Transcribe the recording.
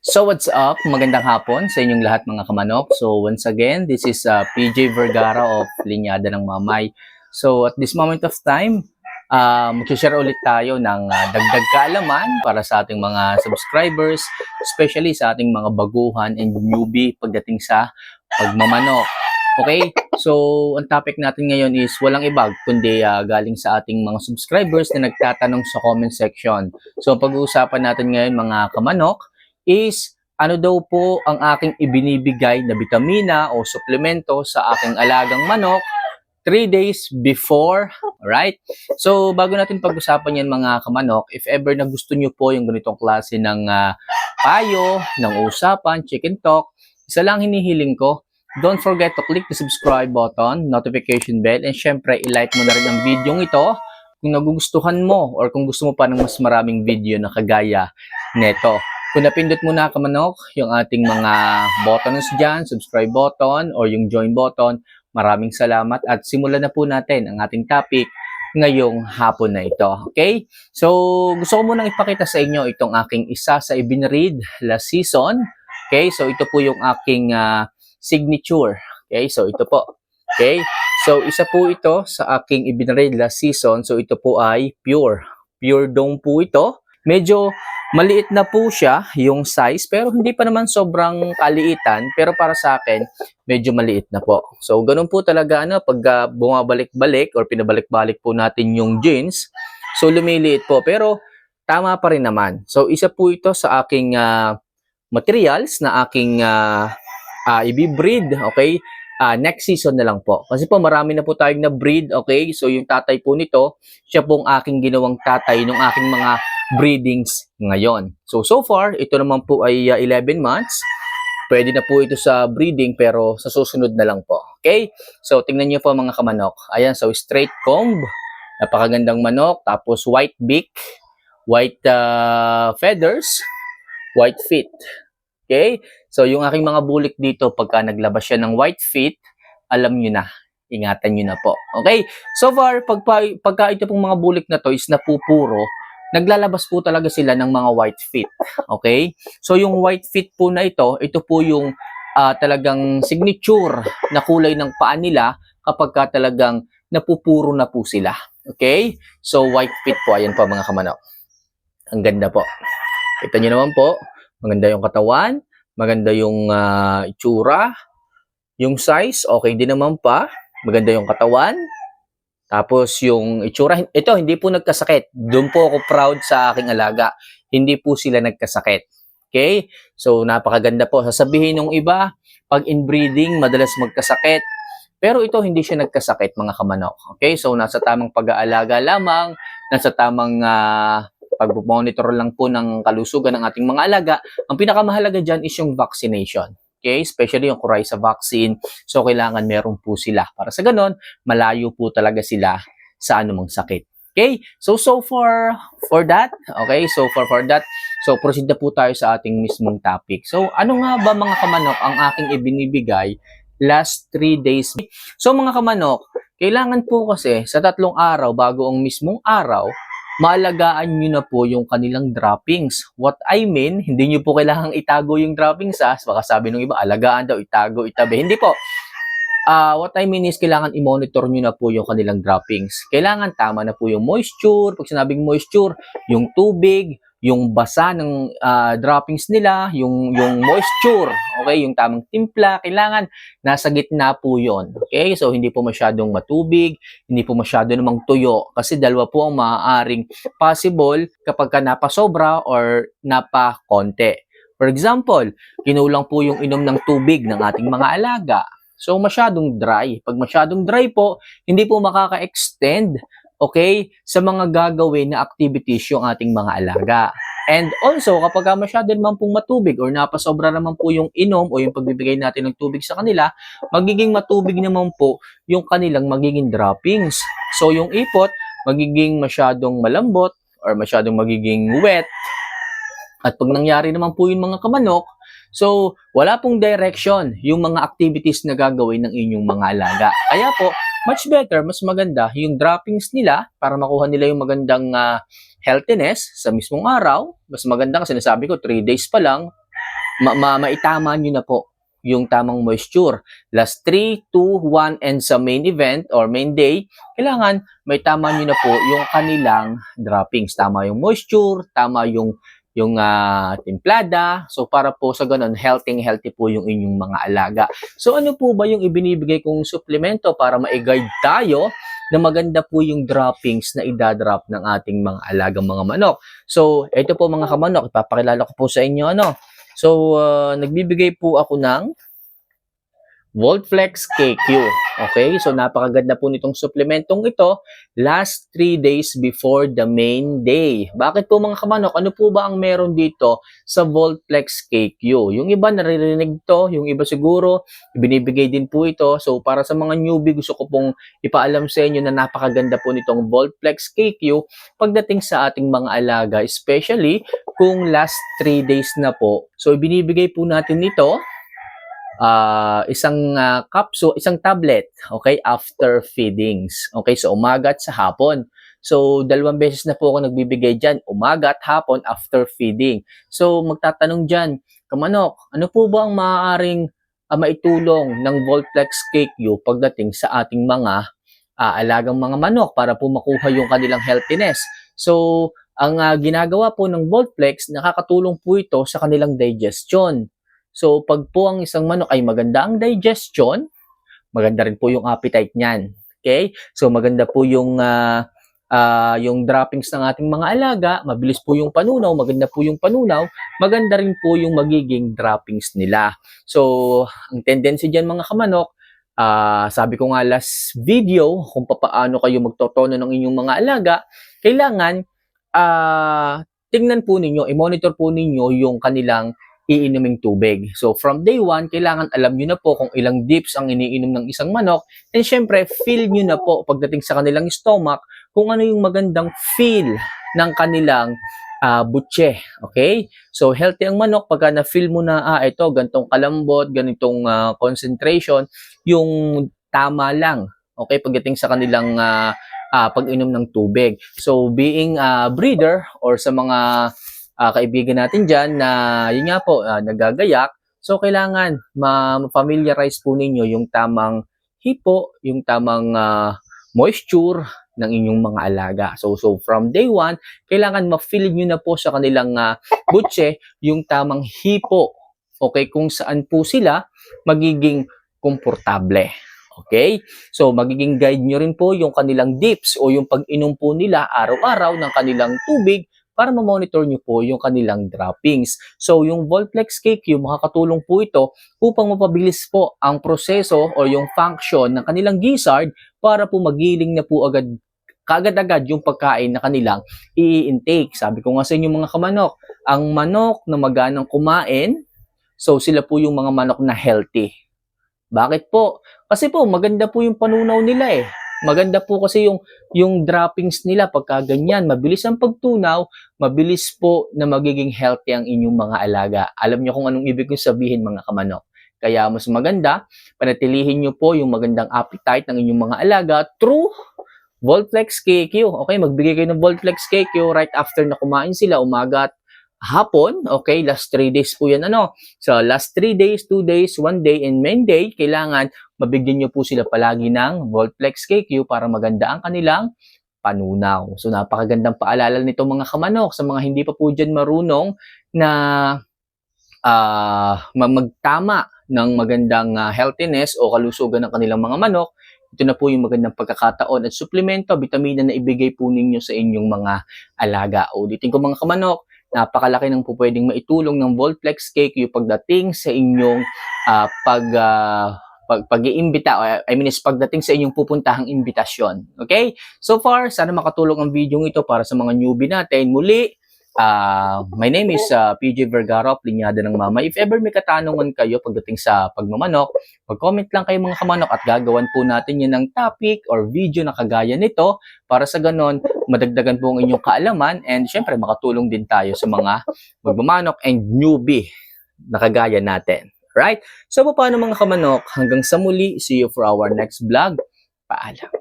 So what's up? Magandang hapon sa inyong lahat mga kamanok. So once again, this is uh, PJ Vergara of Linyada ng Mamay. So at this moment of time, uh, mag-share ulit tayo ng uh, dagdag kaalaman para sa ating mga subscribers, especially sa ating mga baguhan and newbie pagdating sa pagmamanok. Okay? So, ang topic natin ngayon is walang iba kundi uh, galing sa ating mga subscribers na nagtatanong sa comment section. So, pag-uusapan natin ngayon mga kamanok is ano daw po ang aking ibinibigay na vitamina o suplemento sa aking alagang manok 3 days before, right? So, bago natin pag-usapan yan mga kamanok, if ever na gusto nyo po yung ganitong klase ng uh, payo, ng usapan, chicken talk, isa lang hinihiling ko, don't forget to click the subscribe button, notification bell, and syempre, ilike mo na rin ang video ito kung nagugustuhan mo or kung gusto mo pa ng mas maraming video na kagaya neto. Kung napindot mo na kamanok, yung ating mga buttons dyan, subscribe button or yung join button, maraming salamat at simulan na po natin ang ating topic ngayong hapon na ito. Okay? So, gusto ko munang ipakita sa inyo itong aking isa sa ibinread last season. Okay? So, ito po yung aking uh, signature. Okay? So, ito po. Okay? So, isa po ito sa aking ibinread last season. So, ito po ay pure. Pure dome po ito. Medyo Maliit na po siya yung size pero hindi pa naman sobrang kaliitan pero para sa akin medyo maliit na po. So ganun po talaga ano pag uh, bumabalik-balik or pinabalik-balik po natin yung jeans. So lumiliit po pero tama pa rin naman. So isa po ito sa aking uh, materials na aking uh, uh, i-breed, okay? uh, next season na lang po. Kasi po marami na po tayong na breed, okay? So yung tatay po nito, siya pong aking ginawang tatay ng aking mga breedings ngayon. So, so far, ito naman po ay uh, 11 months. Pwede na po ito sa breeding pero sa susunod na lang po. Okay? So, tingnan niyo po mga kamanok. Ayan, so straight comb. Napakagandang manok. Tapos white beak. White uh, feathers. White feet. Okay? So, yung aking mga bulik dito, pagka naglabas siya ng white feet, alam niyo na. Ingatan niyo na po. Okay? So far, pag, pagka ito pong mga bulik na to is napupuro, naglalabas po talaga sila ng mga white feet. Okay? So yung white feet po na ito, ito po yung uh, talagang signature na kulay ng paa nila kapag ka talagang napupuro na po sila. Okay? So white feet po, ayan po mga kamanok. Ang ganda po. Kita nyo naman po, maganda yung katawan, maganda yung uh, itsura, yung size, okay din naman pa, maganda yung katawan, tapos yung itsura, ito hindi po nagkasakit. Doon po ako proud sa aking alaga. Hindi po sila nagkasakit. Okay? So napakaganda po. Sasabihin ng iba, pag inbreeding, madalas magkasakit. Pero ito hindi siya nagkasakit mga kamanok. Okay? So nasa tamang pag-aalaga lamang, nasa tamang uh, pag-monitor lang po ng kalusugan ng ating mga alaga. Ang pinakamahalaga dyan is yung vaccination. Okay? Especially yung Coryza vaccine. So, kailangan meron po sila. Para sa ganon, malayo po talaga sila sa anumang sakit. Okay? So, so far for that, okay? So far for that, so proceed na po tayo sa ating mismong topic. So, ano nga ba mga kamanok ang aking ibinibigay last 3 days? So, mga kamanok, kailangan po kasi sa tatlong araw bago ang mismong araw, maalagaan nyo na po yung kanilang droppings. What I mean, hindi nyo po kailangang itago yung droppings ha. Baka sabi ng iba, alagaan daw, itago, itabi. Hindi po. Uh, what I mean is, kailangan i-monitor nyo na po yung kanilang droppings. Kailangan tama na po yung moisture. Pag sinabing moisture, yung tubig, yung basa ng uh, droppings nila, yung yung moisture, okay, yung tamang timpla, kailangan nasa gitna po 'yon. Okay? So hindi po masyadong matubig, hindi po masyado namang tuyo kasi dalawa po ang maaaring possible kapag ka napasobra or napakonti. For example, kinulang po yung inom ng tubig ng ating mga alaga. So masyadong dry. Pag masyadong dry po, hindi po makaka-extend okay, sa mga gagawin na activities yung ating mga alaga. And also, kapag masyado naman pong matubig or napasobra naman po yung inom o yung pagbibigay natin ng tubig sa kanila, magiging matubig naman po yung kanilang magiging droppings. So, yung ipot, magiging masyadong malambot or masyadong magiging wet. At pag nangyari naman po yung mga kamanok, so wala pong direction yung mga activities na gagawin ng inyong mga alaga. Kaya po, much better, mas maganda yung droppings nila para makuha nila yung magandang uh, healthiness sa mismong araw. Mas maganda kasi nasabi ko, 3 days pa lang, ma- ma- maitama nyo na po yung tamang moisture. Last 3, 2, 1, and sa main event or main day, kailangan may tama nyo na po yung kanilang droppings. Tama yung moisture, tama yung yung ah, timplada. So para po sa ganun, healthy healthy po yung inyong mga alaga. So ano po ba yung ibinibigay kong suplemento para ma-guide tayo na maganda po yung droppings na idadrop ng ating mga alagang mga manok. So ito po mga kamanok, ipapakilala ko po sa inyo ano. So ah, nagbibigay po ako ng Voltflex KQ. Okay? So napakaganda po nitong suplementong ito last 3 days before the main day. Bakit po mga kamanok? Ano po ba ang meron dito sa Voltflex KQ? Yung iba naririnig to, yung iba siguro binibigay din po ito. So para sa mga newbie, gusto ko pong ipaalam sa inyo na napakaganda po nitong Voltflex KQ pagdating sa ating mga alaga, especially kung last 3 days na po. So ibinibigay po natin ito ah isang ah, capsule, isang tablet, okay, after feedings. Okay, so umaga at sa hapon. So, dalawang beses na po ako nagbibigay dyan, umaga at hapon after feeding. So, magtatanong dyan, kamanok, ano po ba ang maaaring ah, maitulong ng Voltlex KQ pagdating sa ating mga ah, alagang mga manok para po makuha yung kanilang healthiness? So, ang ah, ginagawa po ng Voltflex, nakakatulong po ito sa kanilang digestion. So, pag po ang isang manok ay maganda ang digestion, maganda rin po yung appetite niyan. Okay? So, maganda po yung ah, ah, yung droppings ng ating mga alaga, mabilis po yung panunaw, maganda po yung panunaw, maganda rin po yung magiging droppings nila. So, ang tendency diyan mga kamanok, ah, sabi ko nga last video, kung papaano kayo magtotono ng inyong mga alaga, kailangan ah, tingnan po ninyo, i-monitor po ninyo yung kanilang iinuming tubig. So, from day one, kailangan alam nyo na po kung ilang dips ang iniinom ng isang manok. And syempre, feel nyo na po pagdating sa kanilang stomach kung ano yung magandang feel ng kanilang ah, butche. Okay? So, healthy ang manok pagka na-feel mo na, ah, ito, ganitong kalambot, ganitong ah, concentration, yung tama lang. Okay? Pagdating sa kanilang ah, ah, pag-inom ng tubig. So, being a breeder or sa mga ah, kaibigan natin dyan na yun nga po, ah, nagagayak. So, kailangan ma-familiarize po ninyo yung tamang hipo, yung tamang ah, moisture ng inyong mga alaga. So, so from day one, kailangan ma-feel nyo na po sa kanilang ah, butse yung tamang hipo. Okay, kung saan po sila magiging komportable. Okay? So, magiging guide nyo rin po yung kanilang dips o yung pag-inom po nila araw-araw ng kanilang tubig para ma-monitor nyo po yung kanilang droppings. So, yung Volplex KQ, makakatulong po ito upang mapabilis po ang proseso o yung function ng kanilang gizzard para po magiling na po agad kagad-agad yung pagkain na kanilang i-intake. Sabi ko nga sa inyo mga kamanok, ang manok na maganang kumain, so sila po yung mga manok na healthy. Bakit po? Kasi po maganda po yung panunaw nila eh. Maganda po kasi yung yung droppings nila pagka ganyan, mabilis ang pagtunaw, mabilis po na magiging healthy ang inyong mga alaga. Alam niyo kung anong ibig kong sabihin mga kamanok. Kaya mas maganda, panatilihin niyo po yung magandang appetite ng inyong mga alaga through Voltflex KQ. Okay, magbigay kayo ng Voltflex KQ right after na kumain sila, umaga at hapon. Okay, last 3 days po yan ano. So, last 3 days, 2 days, 1 day, and main day, kailangan mabigyan nyo po sila palagi ng Voltflex KQ para maganda ang kanilang panunaw. So, napakagandang paalala nito mga kamanok sa mga hindi pa po dyan marunong na ma- magtama ng magandang ah, healthiness o kalusugan ng kanilang mga manok. Ito na po yung magandang pagkakataon at suplemento, vitamina na ibigay po ninyo sa inyong mga alaga. Ulitin ko mga kamanok, napakalaki ng po pwedeng maitulong ng Volplex yung pagdating sa inyong ah, pag ah, pag pag-iimbita o I mean is pagdating sa inyong pupuntahang imbitasyon. Okay? So far, sana makatulong ang video ito para sa mga newbie natin. Muli, ah, my name is ah, PJ Vergara, of ng Mama. If ever may katanungan kayo pagdating sa pagmamanok, mag-comment lang kayo mga kamanok at gagawan po natin yan ng topic or video na kagaya nito para sa ganon, madagdagan po ang inyong kaalaman and syempre makatulong din tayo sa mga magmamanok and newbie na kagaya natin. Right? So, paano mga kamanok? Hanggang sa muli, see you for our next vlog. Paalam.